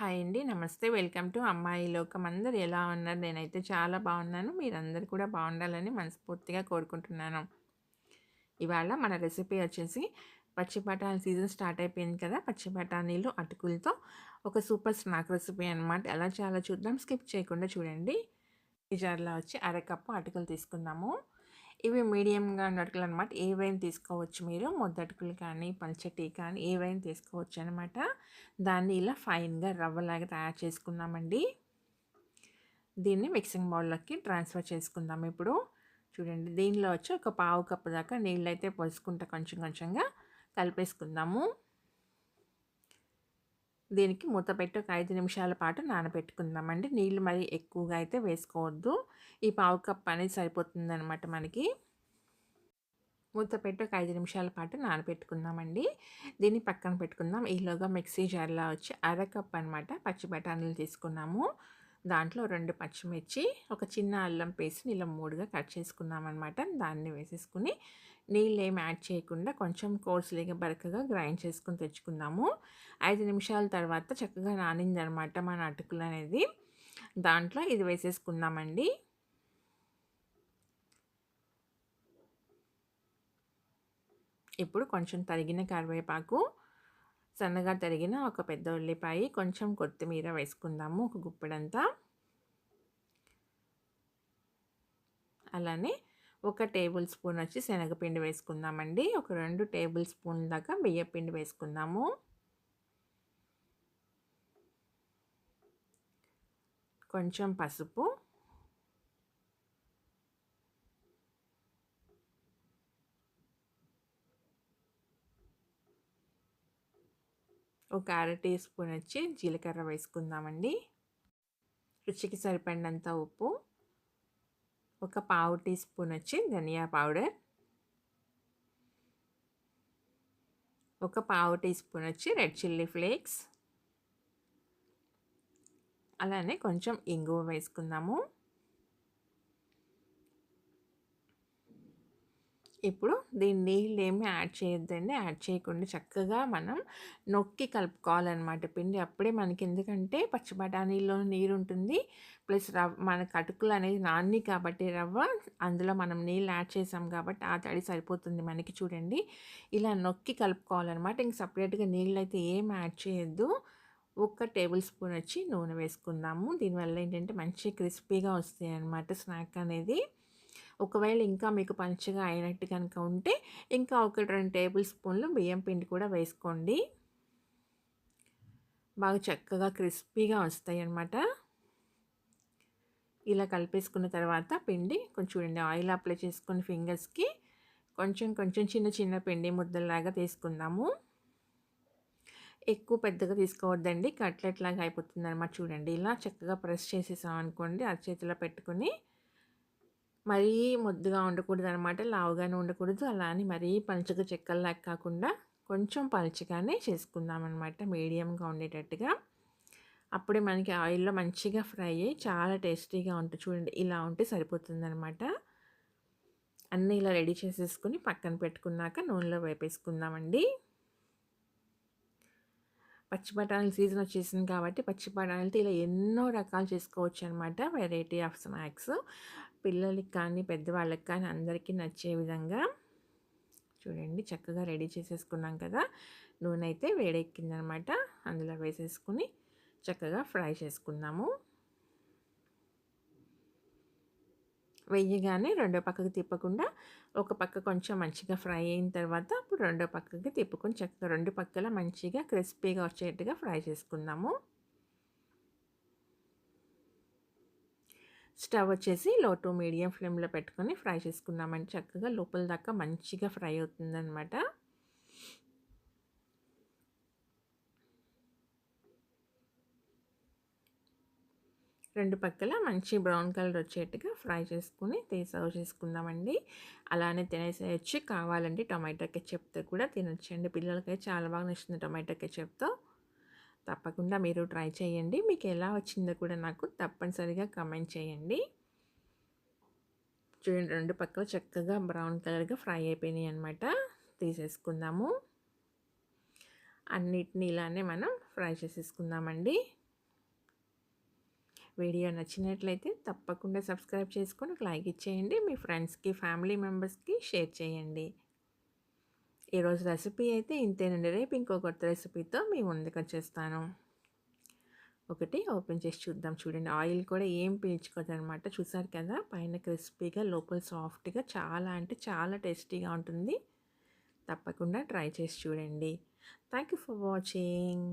Hi అండి. నమస్తే. Welcome to అమ్మాయి లోకం. అందరు ఎలా ఉన్నారు? నేనైతే చాలా బాగున్నాను. మీరందరూ కూడా బాగుండాలని మనస్ఫూర్తిగా కోరుకుంటున్నాను. ఇవాళ మన రెసిపీ వచ్చేసి పచ్చి బఠానీ సీజన్ స్టార్ట్ అయిపోయింది కదా. పచ్చి బఠానీలు అటుకులతో ఒక సూపర్ స్నాక్ రెసిపీ అనమాట ఎలా చాలా చూద్దాం. స్కిప్ చేయకుండా చూడండి. ఈ జార్లో వచ్చి అరకప్పు అటుకులు తీసుకుందాము. ఇవి మీడియంగా అటుకులు అనమాట ఏవైనా తీసుకోవచ్చు మీరు. ముద్దటుకులు కానీ పల్చటి కానీ ఏవైనా తీసుకోవచ్చు అనమాట దాన్ని ఇలా ఫైన్గా రవ్వలాగా తయారు చేసుకున్నామండి. దీన్ని మిక్సింగ్ బౌల్లోకి ట్రాన్స్ఫర్ చేసుకుందాం ఇప్పుడు. చూడండి దీనిలో వచ్చి ఒక పావు కప్పు దాకా నీళ్ళు అయితే పోసుకుంటా కొంచెం కొంచెంగా కలిపేసుకుందాము. దీనికి మూత పెట్టి ఒక ఐదు నిమిషాల పాటు నానబెట్టుకుందామండి. నీళ్ళు మరి ఎక్కువగా అయితే వేసుకోవద్దు. ఈ పావు కప్ అనేది సరిపోతుంది అనమాట మనకి. మూత పెట్టి ఒక ఐదు నిమిషాల పాటు నానబెట్టుకుందామండి. దీన్ని పక్కన పెట్టుకుందాం. ఈలోగా మిక్సీ జార్లో వచ్చి అర కప్ అనమాట పచ్చి బఠానీలు తీసుకున్నాము. దాంట్లో రెండు పచ్చిమిర్చి ఒక చిన్న అల్లం పేస్ట్ ఇలా మూడుగా కట్ చేసుకున్నాం అనమాట దాన్ని వేసేసుకుని నీళ్ళు ఏమి యాడ్ చేయకుండా కొంచెం కోర్సులేగా బరకగా గ్రైండ్ చేసుకుని తెచ్చుకుందాము. ఐదు నిమిషాల తర్వాత చక్కగా నానిందనమాట మన అటుకులు అనేది దాంట్లో ఇది వేసేసుకుందామండి. ఇప్పుడు కొంచెం తరిగిన కరివేపాకు సన్నగా తరిగిన ఒక పెద్ద ఉల్లిపాయ కొంచెం కొత్తిమీర వేసుకుందాము ఒక గుప్పెడంతా. అలానే ఒక టేబుల్ స్పూన్ వచ్చి శనగపిండి వేసుకుందామండి. ఒక రెండు టేబుల్ స్పూన్ దాకా బియ్యపిండి వేసుకుందాము. కొంచెం పసుపు. ఒక అర టీ స్పూన్ వచ్చి జీలకర్ర వేసుకుందామండి. రుచికి సరిపడినంత ఉప్పు. ఒక పావు టీ స్పూన్ వచ్చి ధనియా పౌడర్. ఒక పావు టీ స్పూన్ వచ్చి రెడ్ చిల్లీ ఫ్లేక్స్. అలానే కొంచెం ఇంగువ వేసుకుందాము. ఇప్పుడు దీని నీళ్ళు ఏమి యాడ్ చేయొద్దండి. యాడ్ చేయకుండా చక్కగా మనం నొక్కి కలుపుకోవాలన్నమాట. పిండి అప్పుడే మనకి ఎందుకంటే పచ్చి బఠానీలో నీరు ఉంటుంది ప్లస్ రవ్వ మన కటుకులు అనేది నాన్ని కాబట్టి రవ్వ అందులో మనం నీళ్ళు యాడ్ చేసాం కాబట్టి ఆ తడి సరిపోతుంది మనకి చూడండి. ఇలా నొక్కి కలుపుకోవాలన్నమాట. ఇంక సపరేట్గా నీళ్ళు అయితే ఏం యాడ్ చేయొద్దు. ఒక్క టేబుల్ స్పూన్ వచ్చి నూనె వేసుకుందాము. దీనివల్ల ఏంటంటే మంచి క్రిస్పీగా వస్తాయి అన్నమాట స్నాక్ అనేది. ఒకవేళ ఇంకా మీకు పంచగా అయినట్టు కనుక ఉంటే ఇంకా ఒక రెండు టేబుల్ స్పూన్లు బియ్యం పిండి కూడా వేసుకోండి. బాగా చక్కగా క్రిస్పీగా వస్తాయి అన్నమాట ఇలా కలిపేసుకున్న తర్వాత పిండి కొంచెం చూడండి ఆయిల్ అప్లై చేసుకుని ఫింగర్స్కి కొంచెం కొంచెం చిన్న చిన్న పిండి ముద్దలాగా తీసుకుందాము. ఎక్కువ పెద్దగా తీసుకోవద్దండి కట్లెట్ లాగా అయిపోతుంది అనమాట చూడండి. ఇలా చక్కగా ప్రెస్ చేసేసాం అనుకోండి అరచేతిలో పెట్టుకుని మరీ ముద్దుగా ఉండకూడదు అనమాట లావుగానే ఉండకూడదు. అలా అని మరీ పలుచగా చెక్కల్లా కాకుండా కొంచెం పలుచగానే చేసుకుందాం అనమాట మీడియంగా ఉండేటట్టుగా. అప్పుడే మనకి ఆయిల్లో మంచిగా ఫ్రై అయ్యి చాలా టేస్టీగా ఉంటుంది చూడండి ఇలా ఉంటే సరిపోతుంది అనమాట అన్నీ ఇలా రెడీ చేసేసుకుని పక్కన పెట్టుకున్నాక నూనెలో వేపేసుకుందామండి. పచ్చి బఠానీల సీజన్ వచ్చేసింది కాబట్టి పచ్చి బఠానీలతో ఇలా ఎన్నో రకాలు చేసుకోవచ్చు అనమాట వెరైటీ ఆఫ్ స్నాక్స్ పిల్లలకి కానీ పెద్దవాళ్ళకి కానీ అందరికీ నచ్చే విధంగా చూడండి చక్కగా రెడీ చేసేసుకున్నాం కదా. నూనె అయితే వేడెక్కిందనమాట అందులో వేసేసుకుని చక్కగా ఫ్రై చేసుకున్నాము వెయ్యగానే రెండో పక్కకు తిప్పకుండా ఒక పక్క కొంచెం మంచిగా ఫ్రై అయిన తర్వాత అప్పుడు రెండో పక్కకి తిప్పుకొని చక్కగా రెండు పక్కల మంచిగా క్రిస్పీగా వచ్చేట్టుగా ఫ్రై చేసుకుందాము. స్టవ్ వచ్చేసి లో టు మీడియం ఫ్లేమ్లో పెట్టుకొని ఫ్రై చేసుకున్నామంటే చక్కగా లోపల దాకా మంచిగా ఫ్రై అవుతుందన్నమాట. రెండు పక్కల మంచి బ్రౌన్ కలర్ వచ్చేట్టుగా ఫ్రై చేసుకుని సర్వ్ చేసుకుందామండి. అలానే తినేసేయచ్చు కావాలంటే టొమాటో కెచప్తో కూడా తినొచ్చండి. పిల్లలకి చాలా బాగా నచ్చింది టొమాటో కెచప్తో. తప్పకుండా మీరు ట్రై చేయండి. మీకు ఎలా వచ్చిందో కూడా నాకు తప్పనిసరిగా కమెంట్ చేయండి. చూడండి రెండు పక్కల చక్కగా బ్రౌన్ కలర్గా ఫ్రై అయిపోయినాయి అనమాట తీసేసుకుందాము. అన్నిటిని ఇలానే మనం ఫ్రై చేసేసుకుందామండి. వీడియో నచ్చినట్లయితే తప్పకుండా సబ్స్క్రైబ్ చేసుకొని ఒక లైక్ ఇచ్చేయండి. మీ ఫ్రెండ్స్కి ఫ్యామిలీ మెంబర్స్కి షేర్ చేయండి. ఈరోజు రెసిపీ అయితే ఇంతేనండి. రేపు ఇంకో కొత్త రెసిపీతో మీ ముందుకు వచ్చేస్తాను. ఒకటి ఓపెన్ చేసి చూద్దాం. చూడండి ఆయిల్ కూడా ఏం పీల్చుకోదు అనమాట చూసారు కదా పైన క్రిస్పీగా లోపల సాఫ్ట్గా చాలా అంటే చాలా టేస్టీగా ఉంటుంది. తప్పకుండా ట్రై చేసి చూడండి. Thank you for watching.